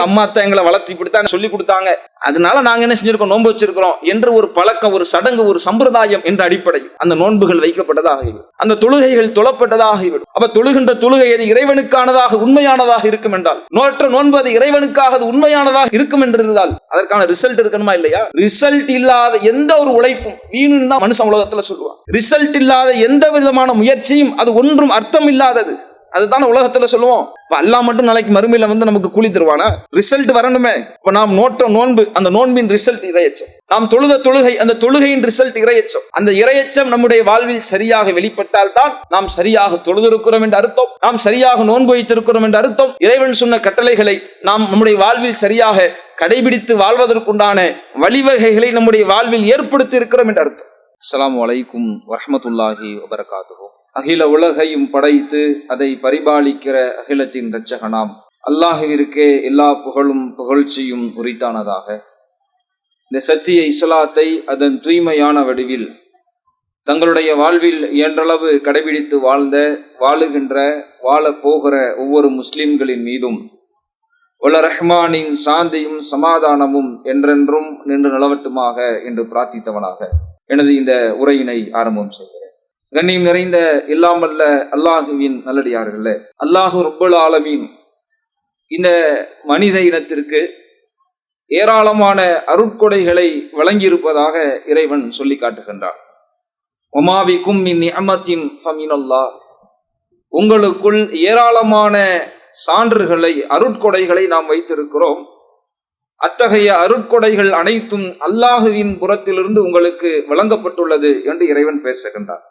அம்மா அத்தா எங்களை வளர்த்தி இப்படித்தான் சொல்லி கொடுத்தாங்க. அதனால நாங்க என்ன செஞ்சிருக்கோம்? நோன்பு வச்சிருக்கிறோம் என்று ஒரு பழக்கம் ஒரு சடங்கு ஒரு சம்பிரதாயம் என்ற அடிப்படையில் அந்த நோன்புகள் வைக்கப்பட்டதாகிவிடும். அந்த தொழுகைகள் தொழப்பட்டதாகிவிடும். அப்ப தொழுகின்ற தொழுகை அது இறைவனுக்கானதாக உண்மையானதாக இருக்கும் என்றால் நோற்ற நோன்பு அது இறைவனுக்காக அது உண்மையானதாக இருக்கும் என்று இருந்தால் அதற்கான ரிசல்ட் இருக்கணுமா இல்லையா? ரிசல்ட் இல்லாத எந்த ஒரு உழைப்பும் வீணுன்னு தான் மனுஷ உலகத்துல சொல்லுவான். ரிசல்ட் இல்லாத எந்த விதமான முயற்சியும் அது ஒன்றும் அர்த்தம் இல்லாதது. அதுதான் உலகத்துல சொல்லுவோம். அல்லா மட்டும் நாளைக்கு மறுமையில வந்து நமக்கு கூலி தருவானா? ரிசல்ட் வரணுமே. இப்ப நாம் நோட்ட நோன்பு அந்த நோன்பின் ரிசல்ட் இரையச்சம் நாம் தொழுத தொழுகை அந்த தொழுகையின் ரிசல்ட் இரையச்சம் அந்த இரையச்சம் நம்முடைய வாழ்வில் சரியாக வெளிப்பட்டால் தான் நாம் சரியாக தொழுதிருக்கிறோம் என்று அர்த்தம். நாம் சரியாக நோன்பு வைத்திருக்கிறோம் என்று அர்த்தம். இறைவன் சொன்ன கட்டளைகளை நாம் நம்முடைய வாழ்வில் சரியாக கடைபிடித்து வாழ்வதற்குண்டான வழிவகைகளை நம்முடைய வாழ்வில் ஏற்படுத்தி இருக்கிறோம் என்று அர்த்தம். அஸ்லாம் வலைக்கும் வரமத்துல்லாஹி வபரகாத்துஹு. அகில உலகையும் படைத்து அதை பரிபாலிக்கிற அகிலத்தின் இரட்சகனாம். அல்லாஹுவிற்கே எல்லா புகழும் புகழ்ச்சியும் உரித்தானதாக. இந்த சத்திய இஸ்லாத்தை அதன் தூய்மையான வடிவில் தங்களுடைய வாழ்வில் இயன்றளவு கடைபிடித்து வாழ்ந்த வாழுகின்ற வாழப் போகிற ஒவ்வொரு முஸ்லிம்களின் மீதும் உல ரஹ்மானின் சாந்தியும் சமாதானமும் என்றென்றும் நின்று நிலவட்டுமாக என்று பிரார்த்தித்தவனாக. எனது இந்த உரையினை ஆரம்பம் செய்கிறேன். கண்ணியம் நிறைந்த இல்லாமல்ல அல்லாஹுவின் நல்லடியார்களே. அல்லாஹு ரப்புல் ஆலமீன். இந்த மனித இனத்திற்கு ஏராளமான அருட்கொடைகளை வழங்கியிருப்பதாக இறைவன் சொல்லி காட்டுகின்றான். ஒமாவிக்கும் மின் அமத்தின் ஃபமினல்லா உங்களுக்குள் ஏராளமான சான்றுகளை அருட்கொடைகளை நாம் வைத்திருக்கிறோம். அத்தகைய அருட்கொடைகள் அனைத்தும் அல்லாஹுவின் புறத்திலிருந்து உங்களுக்கு வழங்கப்பட்டுள்ளது என்று இறைவன் பேசுகின்றார்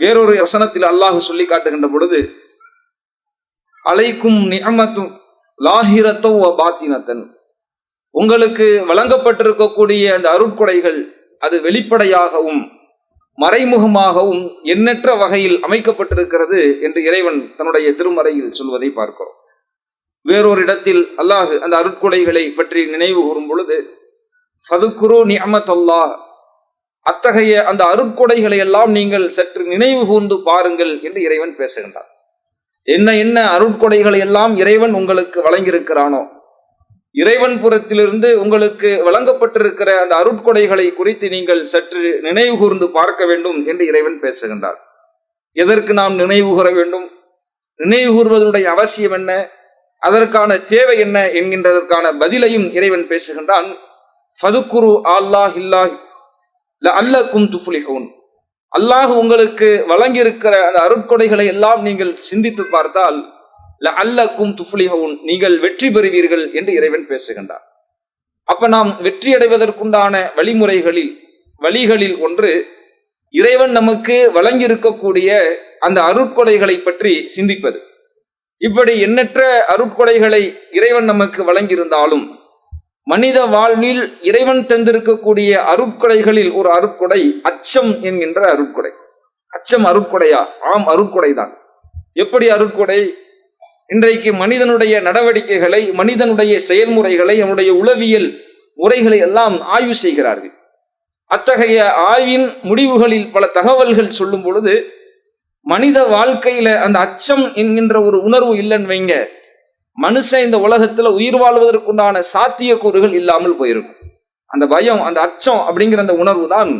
வேறொரு வசனத்தில் அல்லாஹு சொல்லி காட்டுகின்ற பொழுது அலைக்கும் நியமத்தும் லாஹிரத்தோ பாத்தினத்தன். உங்களுக்கு வழங்கப்பட்டிருக்கக்கூடிய அந்த அருட்கொடைகள் அது வெளிப்படையாகவும் மறைமுகமாகவும் எண்ணற்ற வகையில் அமைக்கப்பட்டிருக்கிறது என்று இறைவன் தன்னுடைய திருமறையில் சொல்வதை பார்க்கிறோம். வேறொரு இடத்தில் அல்லாஹ் அந்த அருட்கொடைகளை பற்றி நினைவு கூறும் பொழுது ஃபதுக்குரு அல்லாஹ் அத்தகைய அந்த அருட்கொடைகளை எல்லாம் நீங்கள் சற்று நினைவு கூர்ந்து பாருங்கள் என்று இறைவன் பேசுகின்றார் என்ன என்ன அருட்கொடைகளை எல்லாம் இறைவன் உங்களுக்கு வழங்கியிருக்கிறானோ? இறைவன் புறத்திலிருந்து உங்களுக்கு வழங்கப்பட்டிருக்கிற அந்த அருட்கொடைகளை குறித்து நீங்கள் சற்று நினைவு கூர்ந்து பார்க்க வேண்டும் என்று இறைவன் பேசுகின்றார் எதற்கு நாம் நினைவு கூற வேண்டும்? நினைவு கூறுவதனுடைய அவசியம் என்ன? அதற்கான தேவை என்ன? என்கின்றதற்கான பதிலையும் இறைவன் பேசுகின்றான். ஃபதுக்குரு அல்லாஹ் இல்லாஹ் அல்லக்கும் துஃப்லிஹூன். அல்லாஹ் உங்களுக்கு வழங்கியிருக்கிற அந்த அருட்கொடைகளை எல்லாம் நீங்கள் சிந்தித்து பார்த்தால் ல அல்லக்கும் துஃப்லிஹூன் நீங்கள் வெற்றி பெறுவீர்கள் என்று இறைவன் பேசுகின்றார் அப்ப நாம் வெற்றி அடைவதற்குண்டான வழிமுறைகளில் வழிகளில் ஒன்று இறைவன் நமக்கு வழங்கியிருக்கக்கூடிய அந்த அருட்கொடைகளை பற்றி சிந்திப்பது. இப்படி எண்ணற்ற அருட்கொடைகளை இறைவன் நமக்கு வழங்கியிருந்தாலும் மனித வாழ்வில் இறைவன் தந்திருக்கக்கூடிய அருட்கொடைகளில் ஒரு அருட்கொடை அச்சம் என்கின்ற அருட்கொடை. அச்சம் அருட்கொடையா? ஆம் அருட்கொடைதான். எப்படி அருட்கொடை? இன்றைக்கு மனிதனுடைய நடவடிக்கைகளை மனிதனுடைய செயல்முறைகளை அவனுடைய உளவியல் முறைகளை எல்லாம் ஆய்வு செய்கிறார்கள். அத்தகைய ஆய்வின் முடிவுகளில் பல தகவல்கள் சொல்லும் பொழுது மனித வாழ்க்கையில அந்த அச்சம் என்கின்ற ஒரு உணர்வு இல்லைன்னு வைங்க. மனுஷன் இந்த உலகத்துல உயிர் வாழ்வதற்குண்டான சாத்தியக்கூறுகள் இல்லாமல் போயிருக்கும். அந்த பயம் அந்த அச்சம் அப்படிங்கிற அந்த உணர்வு தான்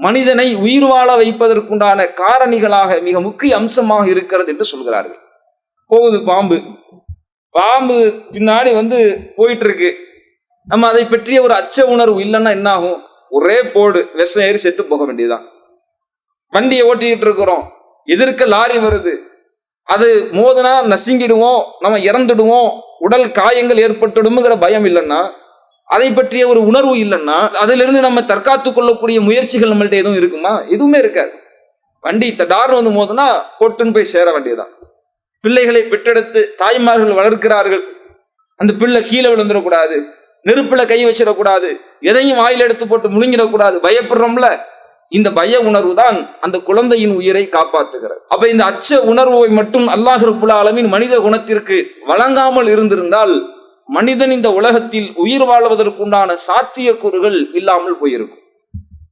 மனிதனை உயிர் வாழ வைப்பதற்குண்டான காரணிகளாக மிக முக்கிய அம்சமாக இருக்கிறது என்று சொல்கிறார்கள். போகுது பாம்பு. பாம்பு பின்னாடி வந்து போயிட்டு இருக்கு நம்ம அதை பற்றிய ஒரு அச்ச உணர்வு இல்லைன்னா என்ன ஆகும் ஒரே போடு விஷம் ஏறி செத்து போக வேண்டியதுதான். வண்டியை ஓட்டிக்கிட்டு இருக்கிறோம். எதிர்க்க லாரி வருது. அது மோதுனா நசுங்கிடுவோம் நம்ம இறந்துடுவோம் உடல் காயங்கள் ஏற்பட்டுடுங்கிற பயம் இல்லைன்னா அதை பற்றிய ஒரு உணர்வு இல்லைன்னா அதிலிருந்து நம்ம தற்காத்து கொள்ளக்கூடிய முயற்சிகள் நம்மள்ட்ட எதுவும் இருக்குமா? எதுவுமே இருக்காது. வண்டி தடார்னு வந்து மோதுனா பொட்டுன்னு போய் சேர வேண்டியதுதான். பிள்ளைகளை பெற்றெடுத்து தாய்மார்கள் வளர்க்கிறார்கள். அந்த பிள்ளை கீழே விழுந்துடக்கூடாது நெருப்புல கை வச்சிடக்கூடாது எதையும் வாயில் எடுத்து போட்டு முழுங்கிடக்கூடாது பயப்படுறோம்ல. இந்த பய உணர்வு தான் அந்த குழந்தையின் உயிரை காப்பாற்றுகிறது. அப்ப இந்த அச்ச உணர்வை மட்டும் அல்லாஹர் ரப்புல் மனித குணத்திற்கு வழங்காமல் இருந்திருந்தால் மனிதன் இந்த உலகத்தில் உயிர் வாழ்வதற்குண்டான சாத்தியக்கூறுகள் இல்லாமல் போயிருக்கும்.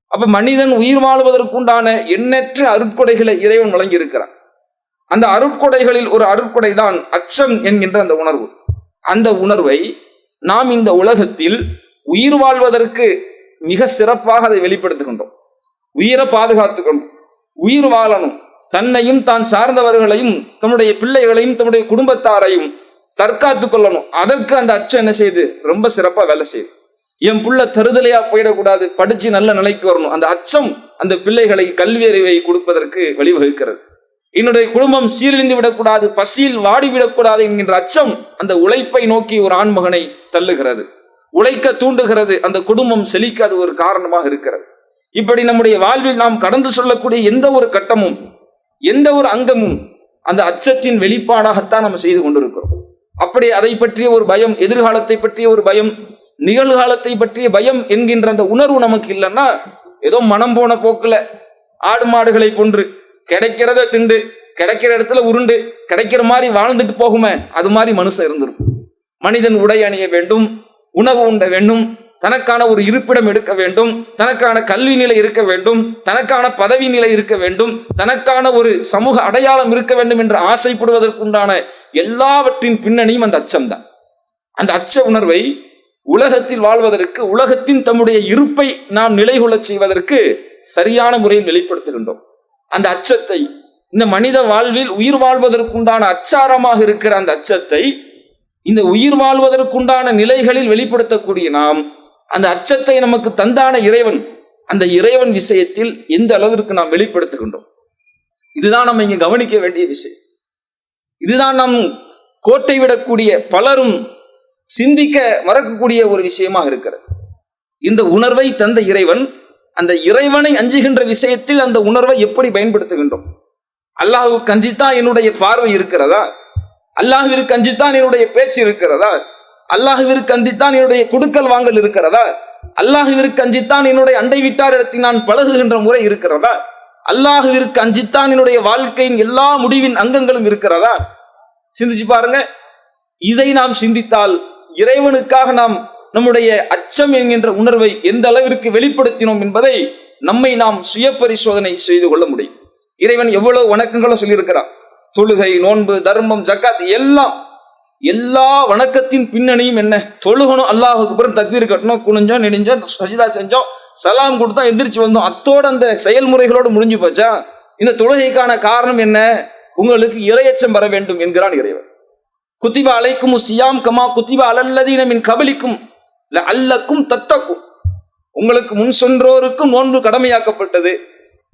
அப்ப மனிதன் உயிர் வாழ்வதற்குண்டான எண்ணற்ற அருட்கொடைகளை இறைவன் வழங்கியிருக்கிறான். அந்த அருட்கொடைகளில் ஒரு அருட்கொடை தான் அச்சம் என்கின்ற அந்த உணர்வு. அந்த உணர்வை நாம் இந்த உலகத்தில் உயிர் வாழ்வதற்கு மிக சிறப்பாக அதை வெளிப்படுத்துகின்றோம். உயிரை பாதுகாத்துக்கணும். உயிர் வாழணும். தன்னையும் தான் சார்ந்தவர்களையும் தன்னுடைய பிள்ளைகளையும் தன்னுடைய குடும்பத்தாரையும் தற்காத்துக் கொள்ளணும். அதற்கு அந்த அச்சம் என்ன செய்யுது ரொம்ப சிறப்பா வேலை செய்யுது. என் புள்ள தருதலையா போயிடக்கூடாது. படிச்சு நல்ல நிலைக்கு வரணும். அந்த அச்சம் அந்த பிள்ளைகளை கல்வி அறிவை கொடுப்பதற்கு வழிவகுக்கிறது. என்னுடைய குடும்பம் சீரழிந்து விடக்கூடாது பசியில் வாடிவிடக்கூடாது என்கின்ற அச்சம் அந்த உழைப்பை நோக்கி ஒரு ஆண்மகனை தள்ளுகிறது. உழைக்க தூண்டுகிறது. அந்த குடும்பம் செழிக்க அது ஒரு காரணமாக இருக்கிறது. இப்படி நம்முடைய வாழ்வில் நாம் கடந்து சொல்லக்கூடிய எந்த ஒரு கட்டமும் எந்த ஒரு அங்கமும் அந்த அச்சத்தின் வெளிப்பாடாகத்தான் நம்ம செய்து கொண்டிருக்கிறோம். அப்படி அதை பற்றிய ஒரு பயம் எதிர்காலத்தை பற்றிய ஒரு பயம் நிகழ்காலத்தை பற்றிய பயம் என்கின்ற அந்த உணர்வு நமக்கு இல்லைன்னா ஏதோ மனம் போன போக்கில் ஆடு மாடுகளை கொன்று கிடைக்கிறத திண்டு கிடைக்கிற இடத்துல உருண்டு கிடைக்கிற மாதிரி வாழ்ந்துட்டு போகுமே அது மாதிரி மனுஷன் இருந்திருக்கும். மனிதன் உடை அணிய வேண்டும் உணவு உண்ட வேண்டும் தனக்கான ஒரு இருப்பிடம் எடுக்க வேண்டும் தனக்கான கல்வி நிலை இருக்க வேண்டும் தனக்கான பதவி நிலை இருக்க வேண்டும் தனக்கான ஒரு சமூக அடையாளம் இருக்க வேண்டும் என்று ஆசைப்படுவதற்குண்டான எல்லாவற்றின் பின்னணியும் அந்த அச்சம்தான். அந்த அச்ச உணர்வை உலகத்தில் வாழ்வதற்கு உலகத்தின் தம்முடைய இருப்பை நாம் நிலைகொள்ளச் செய்வதற்கு சரியான முறையில் வெளிப்படுத்துகின்றோம். அந்த அச்சத்தை இந்த மனித வாழ்வில் உயிர் வாழ்வதற்குண்டான அச்சாரமாக இருக்கிற அந்த அச்சத்தை இந்த உயிர் வாழ்வதற்குண்டான நிலைகளில் வெளிப்படுத்தக்கூடிய நாம் அந்த அச்சத்தை நமக்கு தந்தான இறைவன் அந்த இறைவன் விஷயத்தில் எந்த அளவிற்கு நாம் வெளிப்படுத்துகின்றோம்? இதுதான் நம்ம இங்கே கவனிக்க வேண்டிய விஷயம். இதுதான் நாம் கோட்டை விடக்கூடிய பலரும் சிந்திக்க மறக்கக்கூடிய ஒரு விஷயமாக இருக்கிறது. இந்த உணர்வை தந்த இறைவன் அந்த இறைவனை அஞ்சுகின்ற விஷயத்தில் அந்த உணர்வை எப்படி பயன்படுத்துகின்றோம்? அல்லாஹுக்கு அஞ்சித்தான் என்னுடைய பார்வை இருக்கிறதா? அல்லாஹுவிற்கு அஞ்சித்தான் என்னுடைய பேச்சு இருக்கிறதா? அல்லாஹுவிற்கு அஞ்சித்தான் என்னுடைய கொடுக்கல் வாங்கல் இருக்கிறதா? அல்லாஹுவிற்கு அஞ்சித்தான் என்னுடைய அண்டை விட்டாரிடத்தில் நான் பழகுகின்ற முறை இருக்கிறதா? அல்லாஹுவிற்கு அஞ்சித்தான் என்னுடைய வாழ்க்கையின் எல்லா முடிவின் அங்கங்களும் இருக்கிறதா? சிந்திச்சு பாருங்க. இதை நாம் சிந்தித்தால் இறைவனுக்காக நாம் நம்முடைய அச்சம் என்கின்ற உணர்வை எந்த அளவிற்கு வெளிப்படுத்தினோம் என்பதை நம்மை நாம் சுய பரிசோதனை செய்து கொள்ள முடியும். இறைவன் எவ்வளவு வணக்கங்களும் சொல்லியிருக்கிறான். தொழுகை நோன்பு தர்மம் ஜக்காத் எல்லாம் எல்லா வணக்கத்தின் பின்னணியும் என்ன? தொழுகணும் அல்லாஹுக்கு அப்புறம் தக்வீர் கட்டணும் குனிஞ்சோம் நெடிஞ்சோம் சஜிதா செஞ்சோம் சலாம் கொடுத்தா எந்திரிச்சு வந்தோம். அத்தோட அந்த செயல்முறைகளோடு முடிஞ்சு போச்சா? இந்த தொழுகைக்கான காரணம் என்ன? உங்களுக்கு இரையச்சம் வர வேண்டும் என்கிறான் இறைவன். குத்திபா அலைக்கும் சியாம் கமா குத்திபா அலல்லதீனமின் கபலிக்கும் அல்லக்கும் தத்தக்கும். உங்களுக்கு முன் சென்றோருக்கும் நோன்பு கடமையாக்கப்பட்டது.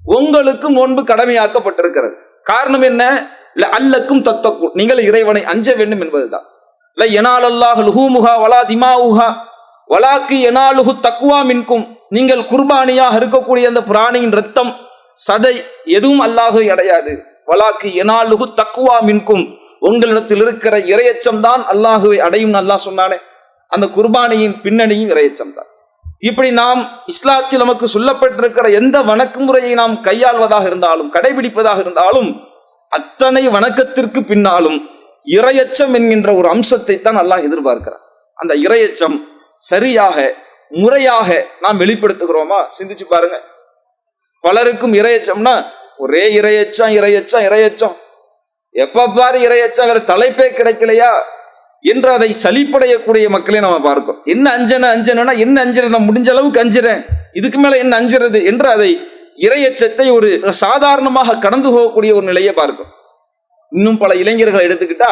உங்களுக்கும் நோன்பு கடமையாக்கப்பட்டிருக்கிறது. காரணம் என்ன? அல்லக்கும் தத்தக்கும் நீங்கள் இறைவனை அஞ்ச வேண்டும் என்பதுதான். இல்ல எனால் அல்லாஹ் லுஹூமுஹா வலா திமாவுஹா வலாக்கு எனாலுஹு தக்குவா மின்கும். நீங்கள் குர்பானியாக இருக்கக்கூடிய அந்த பிராணியின் ரத்தம் சதை எதுவும் அல்லாஹு அடையாது. வலாக்கு எனாலுகு தக்குவா மின்கும். உங்களிடத்தில் இருக்கிற இரையச்சம் தான் அல்லாஹுவை அடையும் அல்லாஹ் சொன்னானே. அந்த குர்பானியின் பின்னணியும் இரையச்சம் தான். இப்படி நாம் இஸ்லாத்தில் நமக்கு சொல்லப்பட்டிருக்கிற எந்த வணக்கு முறையை நாம் கையாள்வதாக இருந்தாலும் கடைபிடிப்பதாக இருந்தாலும் அத்தனை வணக்கத்திற்கு பின்னாலும் இரையச்சம் என்கின்ற ஒரு அம்சத்தை தான் அல்லாஹ் எதிர்பார்க்கிறார் அந்த இரையச்சம் சரியாக முறையாக நாம் வெளிப்படுத்துகிறோமா? சிந்திச்சு பாருங்க. பலருக்கும் இரையச்சம்னா ஒரே இரையச்சம் இரையச்சம் இரையச்சம். எப்ப பாரு இரையச்சம் வேற தலைப்பே கிடைக்கலையா? என்று அதை சலிப்படையக்கூடிய மக்களை நம்ம பார்க்கிறோம். என்ன அஞ்சனை அஞ்சனா என்ன அஞ்சுறேன்? நான் முடிஞ்ச அளவுக்கு அஞ்சிறேன். இதுக்கு மேல என்ன அஞ்சுறது? என்று அதை இரையச்சத்தை ஒரு சாதாரணமாக கடந்து போகக்கூடிய ஒரு நிலையை பார்க்கும். இன்னும் பல இளைஞர்களை எடுத்துக்கிட்டா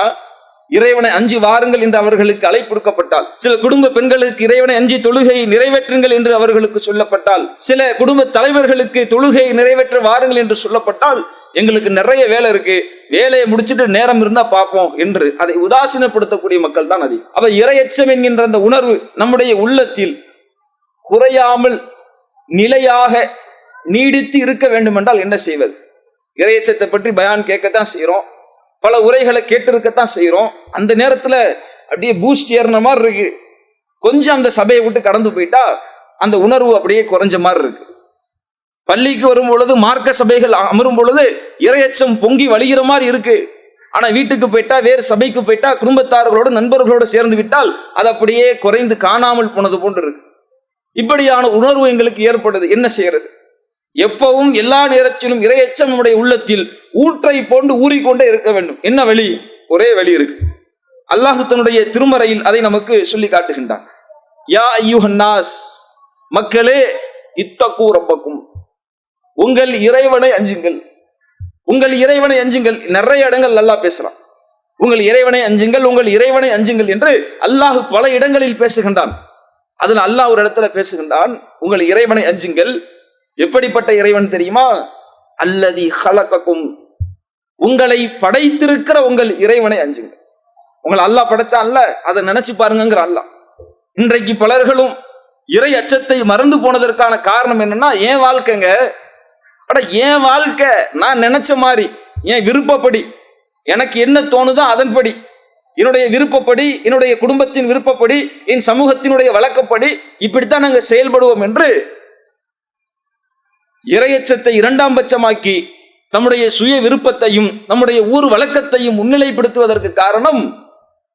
இறைவனை அஞ்சு வாருங்கள் என்று அவர்களுக்கு அழைப்புடுக்கப்பட்டால் சில குடும்ப பெண்களுக்கு இறைவனை அஞ்சு தொழுகையை நிறைவேற்றுங்கள் என்று அவர்களுக்கு சொல்லப்பட்டால் சில குடும்ப தலைவர்களுக்கு தொழுகையை நிறைவேற்ற வாருங்கள் என்று சொல்லப்பட்டால் எங்களுக்கு நிறைய வேலை இருக்கு வேலையை முடிச்சுட்டு நேரம் இருந்தா பார்ப்போம் என்று அதை உதாசீனப்படுத்தக்கூடிய மக்கள் தான் அது அவ இரையச்சம் என்கின்ற அந்த உணர்வு நம்முடைய உள்ளத்தில் குறையாமல் நிலையாக நீடித்து இருக்க வேண்டும் என்றால் என்ன செய்வது? இறையச்சத்தை பற்றி பயான் கேட்கத்தான் செய்கிறோம் பல உரைகளை கேட்டிருக்கத்தான் செய்கிறோம் அந்த நேரத்தில் அப்படியே பூஸ்ட் ஏறின மாதிரி இருக்கு. கொஞ்சம் அந்த சபையை விட்டு கடந்து போயிட்டா அந்த உணர்வு அப்படியே குறைஞ்ச மாதிரி இருக்கு. பள்ளிக்கு வரும் பொழுது மார்க்க சபைகள் அமரும் பொழுது இரையச்சம் பொங்கி வழிகிற மாதிரி இருக்கு. ஆனா வீட்டுக்கு போயிட்டா வேறு சபைக்கு போயிட்டா குடும்பத்தார்களோடு நண்பர்களோடு சேர்ந்து விட்டால் அது அப்படியே குறைந்து காணாமல் போனது போன்று இருக்கு. இப்படியான உணர்வு எங்களுக்கு ஏற்படுது. என்ன செய்யறது? எப்பவும் எல்லா நேரத்திலும் இரையச்சம் நம்முடைய உள்ளத்தில் ஊற்றை போன்று ஊறிக்கொண்டே இருக்க வேண்டும். என்ன வழி? ஒரே வழி இருக்கு. அல்லாஹு தன்னுடைய திருமறையில் அதை நமக்கு சொல்லி காட்டுகின்றான். யா ஐயுஹன்னாஸ் மக்களே இத்தக்கூ ரப்பக்கும். உங்கள் இறைவனை அஞ்சுங்கள். உங்கள் இறைவனை அஞ்சுங்கள். நிறைய இடங்கள் அல்லாஹ் பேசுறான். உங்கள் இறைவனை அஞ்சுங்கள் உங்கள் இறைவனை அஞ்சுங்கள் என்று அல்லாஹு பல இடங்களில் பேசுகின்றான். அதில் அல்லாஹ் ஒரு இடத்துல பேசுகின்றான் உங்கள் இறைவனை அஞ்சுங்கள். எப்படிப்பட்ட இறைவன் தெரியுமா? அல்லதி ஹலக்கக்கும் உங்களை படைத்திருக்கிற உங்கள் இறைவனை அஞ்சுங்க. உங்களை அல்லாஹ் படைச்சான்ல அதை நினைச்சு பாருங்கங்கிற அல்லாஹ். இன்றைக்கு பலர்களும் இறை அச்சத்தை மறந்து போனதற்கான காரணம் என்னன்னா என் வாழ்க்கைங்க அட என் வாழ்க்கை நான் நினைச்ச மாதிரி என் விருப்பப்படி எனக்கு என்ன தோணுதோ அதன்படி என்னுடைய விருப்பப்படி என்னுடைய குடும்பத்தின் விருப்பப்படி என் சமூகத்தினுடைய வழக்கப்படி இப்படித்தான் நாங்கள் செயல்படுவோம் என்று இரையச்சத்தை இரண்டாம் பட்சமாக்கி நம்முடைய சுய விருப்பத்தையும் நம்முடைய ஊர் வழக்கத்தையும் முன்னிலைப்படுத்துவதற்கு காரணம்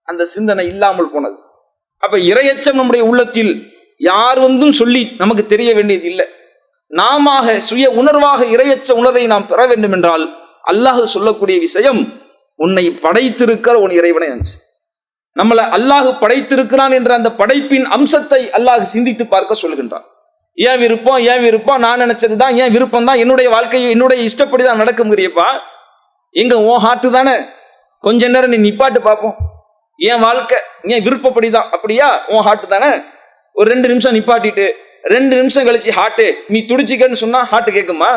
அந்த சிந்தனை இல்லாமல் போனது. அப்ப இரையச்சம் நம்முடைய உள்ளத்தில் யார் வந்தும் சொல்லி நமக்கு தெரிய வேண்டியது இல்லை. நாம சுய உணர்வாக இரையச்ச உணர்வை நாம் பெற வேண்டும் என்றால் அல்லாஹ் சொல்லக்கூடிய விஷயம் உன்னை படைத்திருக்கிற உன் இறைவனை அஞ்சு நம்மளை அல்லாஹ் படைத்திருக்கிறான் என்ற அந்த படைப்பின் அம்சத்தை அல்லாஹ் சிந்தித்து பார்க்க சொல்கின்றான். ஏன் விருப்பம் ஏன் விருப்பம்? நான் நினைச்சது தான் ஏன் விருப்பம் தான் என்னுடைய வாழ்க்கையை என்னுடைய இஷ்டப்படி தான் நடக்குங்கிறியப்பா எங்க உன் ஹார்ட்டு தானே? கொஞ்ச நேரம் நீ நிப்பாட்டு பார்ப்போம் என் வாழ்க்கை ஏன் விருப்பப்படி தான் அப்படியா? உன் ஹார்ட்டு தானே? ஒரு ரெண்டு நிமிஷம் நிப்பாட்டிட்டு ரெண்டு நிமிஷம் கழிச்சு ஹார்ட்டு நீ துடிச்சிக்கன்னு சொன்னா ஹார்ட் கேட்குமா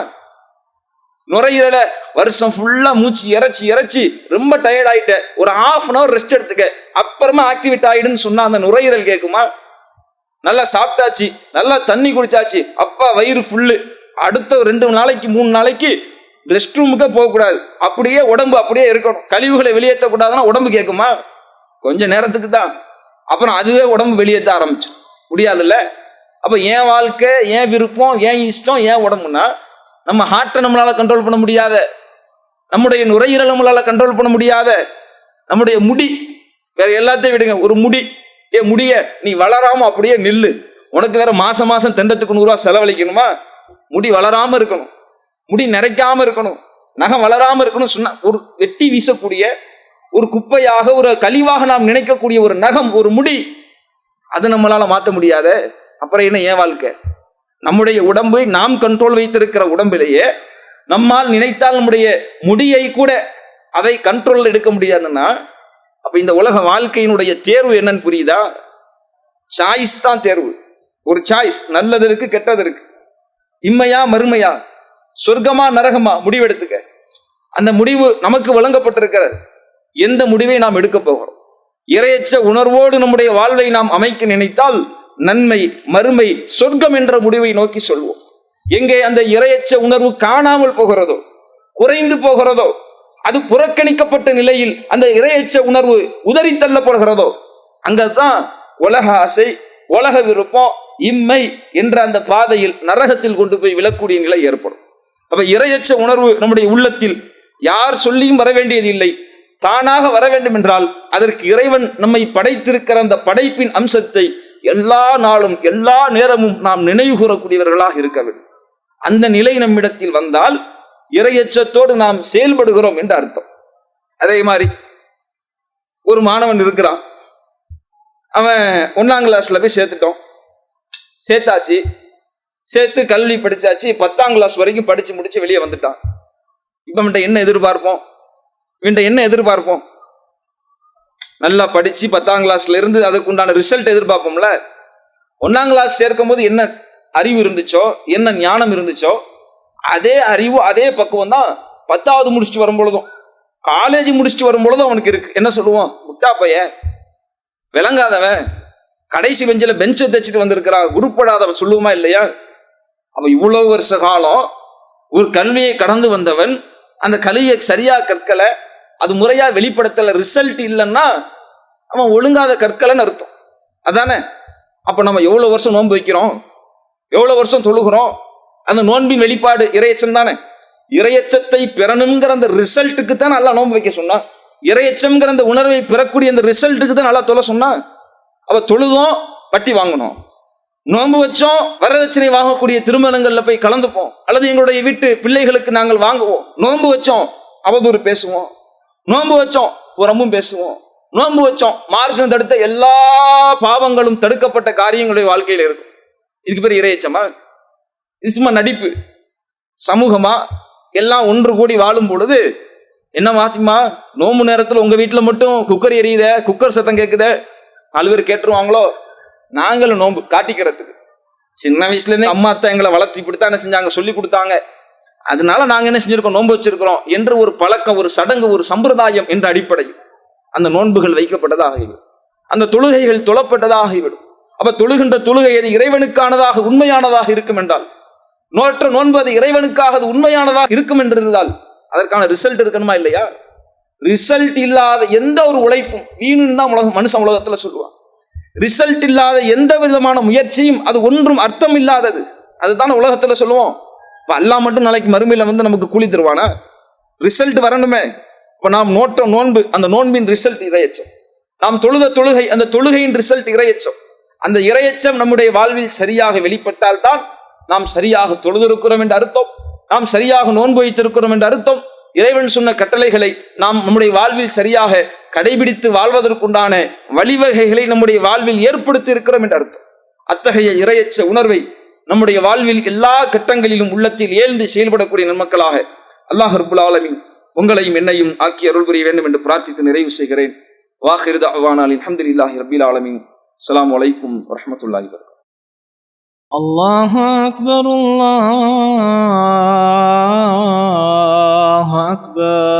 நுரையீரல வருஷம் ஃபுல்லா மூச்சு இறைச்சி இறைச்சி ரொம்ப டயர்ட் ஆயிட்ட. ஒரு ஹாஃப் அன் அவர் ரெஸ்ட் எடுத்துக்க. அப்புறமா ஆக்டிவேட் ஆயிடுன்னு சொன்னா அந்த நுரையீரல் கேட்குமா நல்லா சாப்பிட்டாச்சு நல்லா தண்ணி குடிச்சாச்சு. அப்பா வயிறு ஃபுல்லு அடுத்த ரெண்டு நாளைக்கு மூணு நாளைக்கு ரெஸ்ட் ரூமுக்கே போகக்கூடாது அப்படியே உடம்பு அப்படியே இருக்கணும். கழிவுகளை வெளியேற்றக்கூடாதுன்னா உடம்பு கேட்குமா? கொஞ்சம் நேரத்துக்கு தான். அப்புறம் அதுவே உடம்பு வெளியேற்ற ஆரம்பிச்சு முடியாதுல்ல? அப்போ என் வாழ்க்கை ஏன் விருப்பம் ஏன் இஷ்டம் ஏன் உடம்புனா நம்ம ஹார்ட்டை நம்மளால் கண்ட்ரோல் பண்ண முடியாத நம்முடைய நுரையீரல் நம்மளால் கண்ட்ரோல் பண்ண முடியாத நம்முடைய முடி வேற எல்லாத்தையும் விடுங்க. ஒரு முடி ஏ முடிய நீ வளராம அப்படியே நில்லு. உனக்கு வேற மாசம் மாசம் தெண்டத்துக்கு நூறுரூவா செலவழிக்கணுமா? முடி வளராம இருக்கணும். முடி நிறைக்காம இருக்கணும். நகம் வளராம இருக்கணும் சொன்ன ஒரு வெட்டி வீசக்கூடிய ஒரு குப்பையாக ஒரு கழிவாக நாம் நினைக்கக்கூடிய ஒரு நகம் ஒரு முடி அது நம்மளால மாற்ற முடியாத. அப்புறம் என்ன ஏன் வாழ்க்கை? நம்முடைய உடம்பை நாம் கண்ட்ரோல் வைத்திருக்கிற உடம்பிலேயே நம்மால் நினைத்தால் நம்முடைய முடியை கூட அதை கண்ட்ரோல் எடுக்க முடியாதுன்னா அப்ப இந்த உலக வாழ்க்கையினுடைய தேர்வு என்னன்னு புரியுதா? சாய்ஸ் தான் தேர்வு. ஒரு சாய்ஸ் நல்லது இருக்கு கெட்டது இருக்கு. இம்மையா மறுமையா? சொர்க்கமா நரகமா? முடிவெடுத்துக்க. அந்த முடிவு நமக்கு வழங்கப்பட்டிருக்கிறது எந்த முடிவை நாம் எடுக்க போகிறோம்? இரையச்ச உணர்வோடு நம்முடைய வாழ்வை நாம் அமைக்க நினைத்தால் நன்மை மறுமை சொர்க்கம் என்ற முடிவை நோக்கி சொல்வோம். எங்கே அந்த இரையச்ச உணர்வு காணாமல் போகிறதோ குறைந்து போகிறதோ அது புறக்கணிக்கப்பட்ட நிலையில் அந்த இரையச்ச உணர்வு உதறி தள்ளப்படுகிறதோ அங்கதான் உலக ஆசை உலக விருப்பம் இம்மை என்ற அந்த பாதையில் நரகத்தில் கொண்டு போய் விழக்கூடிய நிலை ஏற்படும். அப்ப இரையச்ச உணர்வு நம்முடைய உள்ளத்தில் யார் சொல்லியும் வர வேண்டியது இல்லை தானாக வர வேண்டும் என்றால் அதற்கு இறைவன் நம்மை படைத்திருக்கிற அந்த படைப்பின் அம்சத்தை எல்லா நாளும் எல்லா நேரமும் நாம் நினைவு கூறக்கூடியவர்களாக இருக்க வேண்டும். அந்த நிலை நம்மிடத்தில் வந்தால் இரையச்சத்தோடு நாம் செயல்படுகிறோம் என்று அர்த்தம். அதே மாதிரி ஒரு மாணவன் இருக்கிறான். அவன் ஒன்னாம் கிளாஸ்ல போய் சேர்த்துட்டோம் சேர்த்தாச்சு. சேர்த்து கல்வி படிச்சாச்சு. பத்தாம் கிளாஸ் வரைக்கும் படிச்சு முடிச்சு வெளியே வந்துட்டான். இப்ப அவன்கிட்ட என்ன எதிர்பார்ப்போம்? இவன்ட்ட என்ன எதிர்பார்ப்போம்? நல்லா படிச்சு பத்தாம் கிளாஸ்ல இருந்து அதற்குண்டான ரிசல்ட் எதிர்பார்ப்போம்ல? ஒன்னாம் கிளாஸ் சேர்க்கும் போது என்ன அறிவு இருந்துச்சோ என்ன ஞானம் இருந்துச்சோ அதே அறிவு அதே பக்குவம் தான் பத்தாவது முடிச்சுட்டு வரும்பொழுதும். காலேஜ் முடிச்சுட்டு வரும்பொழுதும் அவனுக்கு இருக்கு. என்ன சொல்லுவோம் முட்டா பையன் விளங்காதவன் கடைசி பெஞ்சில் பெஞ்சை தைச்சிட்டு வந்திருக்கிறான் உருப்படாதவன் சொல்லுவோமா இல்லையா? அவன் இவ்வளவு வருஷ காலம் ஒரு கல்வியை கடந்து வந்தவன் அந்த கல்வியை சரியா கற்கலை அது முறையா வெளிப்படுத்தல ரிசல்ட் இல்லைன்னா அவன் ஒழுங்காத கற்கலைன்னு அர்த்தம். அதானே? அப்போ நம்ம எவ்வளோ வருஷம் நோன்பு வைக்கிறோம்? எவ்வளோ வருஷம் தொழுகிறோம்? அந்த நோன்பின் வெளிப்பாடு இறையச்சம் தானே? இறையச்சத்தை பெறணுங்கிற அந்த ரிசல்ட்டுக்கு தான் நல்லா நோன்பு வைக்க சொன்னான் இறையச்சம்ங்கிற அந்த உணர்வை பெறக்கூடிய அந்த ரிசல்ட்டுக்கு தான் நல்லா தொலை சொன்னான் அவ தொழுதும் வட்டி வாங்கணும். நோன்பு வச்சோம் வரதட்சணை வாங்கக்கூடிய திருமணங்கள்ல போய் கலந்துப்போம். அல்லது எங்களுடைய வீட்டு பிள்ளைகளுக்கு நாங்கள் வாங்குவோம். நோன்பு வச்சோம் அவதூறு பேசுவோம். நோன்பு வச்சோம் புறமும் பேசுவோம். நோன்பு வச்சோம் மார்க்கம் தடுத்த எல்லா பாவங்களும் தடுக்கப்பட்ட காரியங்களுடைய வாழ்க்கையில் இருக்கும். இதுக்கு பேர் இறையச்சமா இது சும்மா நடிப்பு. சமூகமா? எல்லாம் ஒன்று கூடி வாழும் பொழுது என்ன மாத்திமா? நோம்பு நேரத்தில் உங்க வீட்டில் மட்டும் குக்கர் எரியுத? குக்கர் சத்தம் கேட்குத நாலு கேட்டுருவாங்களோ? நாங்களும் நோன்பு காட்டிக்கிறதுக்கு. சின்ன வயசுலேருந்தே அம்மா அத்தை எங்களை வளர்த்து இப்படித்தான் செஞ்சாங்க சொல்லி கொடுத்தாங்க. அதனால நாங்கள் என்ன செஞ்சுருக்கோம்? நோன்பு வச்சிருக்கிறோம் என்று ஒரு பழக்கம் ஒரு சடங்கு ஒரு சம்பிரதாயம் என்ற அடிப்படையில் அந்த நோன்புகள் வைக்கப்பட்டதாகிவிடும். அந்த தொழுகைகள் தொழப்பட்டதாகிவிடும். அப்ப தொழுகின்ற தொழுகை அது இறைவனுக்கானதாக உண்மையானதாக இருக்கும் என்றால் நோற்ற நோன்பு அது இறைவனுக்காக அது உண்மையானதாக இருக்கும் என்று இருந்தால் அதற்கான ரிசல்ட் இருக்கணுமா இல்லையா? ரிசல்ட் இல்லாத எந்த ஒரு உழைப்பும் வீணுன்னு தான் உலகம் மனுஷன் உலகத்தில் சொல்லுவான். ரிசல்ட் இல்லாத எந்த விதமான முயற்சியும் அது ஒன்றும் அர்த்தம் இல்லாதது. அதுதான் உலகத்தில் சொல்லுவோம். இப்போ அல்லாஹ் மட்டும் நாளைக்கு மறுமையில் வந்து நமக்கு கூலி தருவானா? ரிசல்ட் வரணுமே. இப்போ நாம் நோட்ட நோன்பு அந்த நோன்பின் ரிசல்ட் இறையச்சம். நாம் தொழுத தொழுகை அந்த தொழுகையின் ரிசல்ட் இறையச்சம். அந்த இறையச்சம் நம்முடைய வாழ்வில் சரியாக வெளிப்பட்டால் தான் நாம் சரியாக தொழுதிருக்கிறோம் என்ற அர்த்தம். நாம் சரியாக நோன்பு வைத்திருக்கிறோம் என்ற அர்த்தம். இறைவன் சொன்ன கட்டளைகளை நாம் நம்முடைய வாழ்வில் சரியாக கடைபிடித்து வாழ்வதற்குண்டான வழிவகைகளை நம்முடைய வாழ்வில் ஏற்படுத்தி இருக்கிறோம் என்ற அர்த்தம். அத்தகைய இரையச்ச உணர்வை நம்முடைய வாழ்வில் எல்லா கட்டங்களிலும் உள்ளத்தில் ஏழ்ந்து செயல்படக்கூடிய நன்மக்களாக அல்லாஹ் ஹர்புல் ஆலமின் உங்களையும் என்னையும் ஆக்கி அருள் புரிய வேண்டும் என்று பிரார்த்தித்து நிறைவு செய்கிறேன். வாஹிருத அவானால் அல்ஹம்துலில்லாஹி ரபில் ஆலமின். அஸ்ஸலாமு அலைக்கும் வரமத்துல்லாஹி வபரகாத்துஹு. الله أكبر الله أكبر.